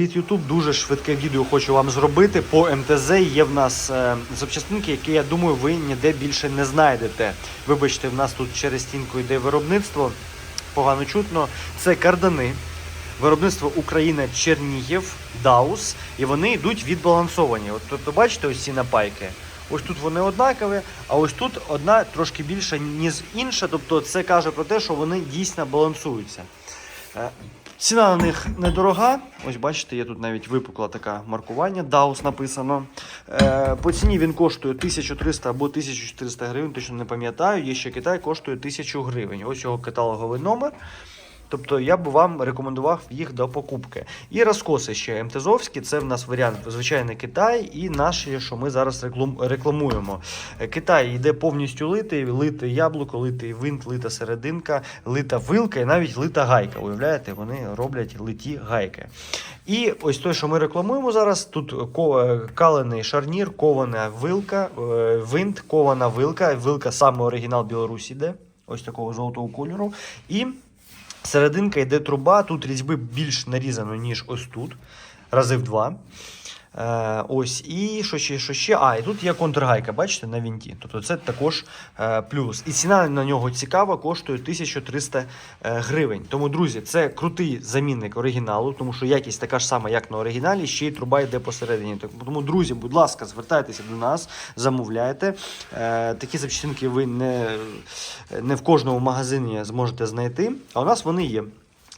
Від YouTube дуже швидке відео хочу вам зробити. По МТЗ є в нас е, запчастинки, які я думаю, ви ніде більше не знайдете. Вибачте, в нас тут через стінку йде виробництво. Погано чутно. Це кардани. Виробництво Україна Чернігів, Даус, і вони йдуть відбалансовані. От тобто, бачите, ось ці напайки. Ось тут вони однакові, а ось тут одна трошки більша, ніж інша. Тобто це каже про те, що вони дійсно балансуються. Е, Ціна на них недорога. Ось бачите, є тут навіть випукла така маркування, Даус написано. Е, по ціні він коштує 1300 або 1400 гривень, точно не пам'ятаю. Є ще Китай коштує 1000 гривень. Ось його каталоговий номер. Тобто я б вам рекомендував їх до покупки. І розкоси ще МТЗовські, це в нас варіант звичайний Китай і наші, що ми зараз рекламуємо. Китай йде повністю литий, лите яблуко, литий винт, лита серединка, лита вилка і навіть лита гайка. Уявляєте, вони роблять литі гайки. І ось той, що ми рекламуємо зараз, тут е, калений шарнір, кована вилка, е, винт, кована вилка. Вилка саме оригінал Білорусі йде, ось такого жовтого кольору. І Серединка йде труба, тут різьби більш нарізано, ніж ось тут. Рази в два. Е, ось, і що ще, що ще? А, і тут є контргайка, бачите, на вінті. Тобто це також е, плюс. І ціна на нього цікава, коштує 1300 е, гривень. Тому, друзі, це крутий замінник оригіналу, тому що якість така ж сама, як на оригіналі, ще й труба йде посередині. Тому, друзі, будь ласка, звертайтеся до нас, замовляйте. Е, такі запчастинки ви не, не в кожному магазині зможете знайти, а у нас вони є.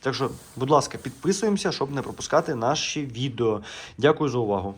Так що, будь ласка, підписуємося, щоб не пропускати наші відео. Дякую за увагу.